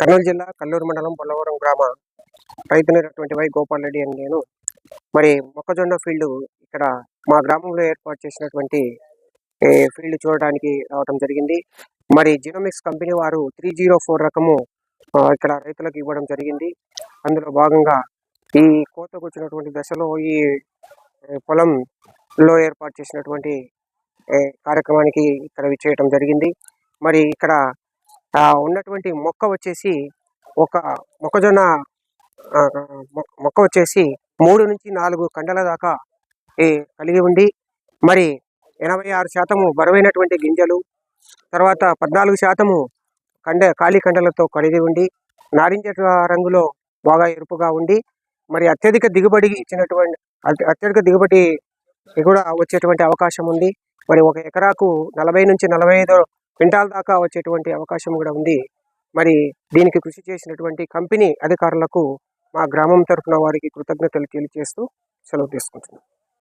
కర్నూలు జిల్లా కల్లూరు మండలం పొల్లవరం గ్రామ. రైతునైనటువంటి వై గోపాల్ రెడ్డి అని నేను. మరి మొక్కజొన్న ఫీల్డ్ ఇక్కడ మా గ్రామంలో ఏర్పాటు చేసినటువంటి ఫీల్డ్ చూడడానికి రావడం జరిగింది. మరి జినోమిక్స్ కంపెనీ వారు త్రీ జీరో ఫోర్ రకము ఇక్కడ రైతులకు ఇవ్వడం జరిగింది. అందులో భాగంగా ఈ కోతకు వచ్చినటువంటి దశలో ఈ పొలంలో ఏర్పాటు చేసినటువంటి కార్యక్రమానికి ఇక్కడ విచ్చేయటం జరిగింది. మరి ఇక్కడ ఉన్నటువంటి మొక్క వచ్చేసి ఒక మొక్కజొన్న మొక్క వచ్చేసి మూడు నుంచి నాలుగు కండల దాకా కలిగి ఉండి మరి ఎనభై ఆరు శాతము బరువైనటువంటి గింజలు తర్వాత పద్నాలుగు శాతము కండ ఖాళీ కండలతో కలిగి ఉండి నారింజ రంగులో బాగా ఎరుపుగా ఉండి మరి అత్యధిక దిగుబడి ఇచ్చినటువంటి అత్యధిక దిగుబడి కూడా వచ్చేటువంటి అవకాశం ఉంది. మరి ఒక ఎకరాకు నలభై నుంచి నలభై ఐదు క్వింటాల్ దాకా వచ్చేటువంటి అవకాశం కూడా ఉంది. మరి దీనికి కృషి చేసినటువంటి కంపెనీ అధికారులకు మా గ్రామం తరఫున వారికి కృతజ్ఞతలు తెలియజేస్తూ సెలవు తీసుకుంటున్నాను